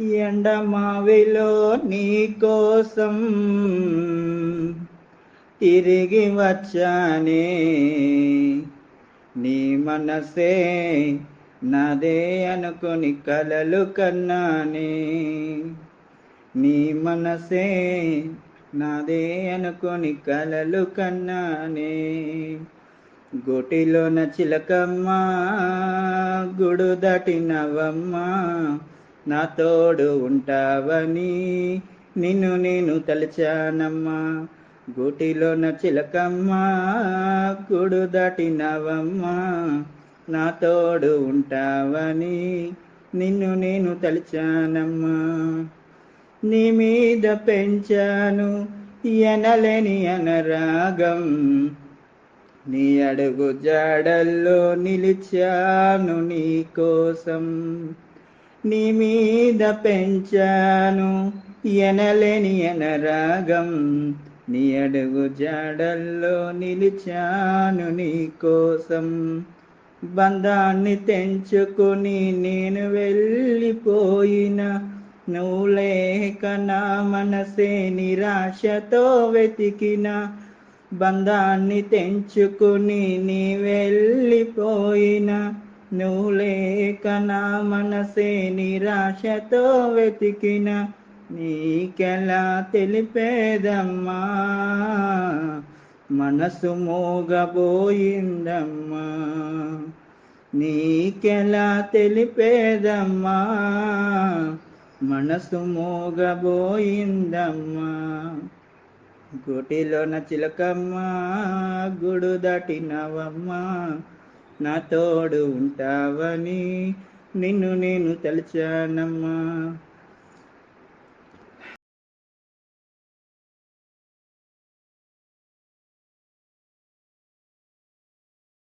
ఎండమావిలో నీ కోసం తిరిగి వచ్చానే. నీ మనసే నాదే అనుకుని కలలు కన్నానే. నీ మనసే నాదే అనుకుని కలలు కన్నానే. గోటిలోన చిలకమ్మ గుడు దాటినవమ్మ నా తోడు ఉంటావని నిన్ను నేను తలిచానమ్మా. గూటిలోన చిలకమ్మ. గుడు దాటినవమ్మా. నా తోడు ఉంటావని నిన్ను నేను తలిచానమ్మా. నీ మీద పెంచాను ఎనలేని అనరాగం. నీ అడుగు జాడల్లో నిలిచాను నీ కోసం. నీ మీద పెంచాను ఎనలేని ఎనరాగం నీ అడుగు జాడల్లో నిలిచాను నీ కోసం. బంధాన్ని తెంచుకొని నేను వెళ్ళిపోయిన నువ్వు లేక నా మనసే నిరాశతో వెతికిన. బంధాన్ని తెంచుకుని నీ వెళ్ళి మనసే నిరాశతో వెతికిన నీకెలా తెలిపేదమ్మా? మనసు మోగబోయిందమ్మా. నీకెలా తెలిపేదమ్మా? మనసు మోగబోయిందమ్మా. గుటిలోన చిలకమ్మ గుడు దాటినవమ్మా. నా తోడు ఉంటావని నిన్ను నేను తలిచానమ్మా.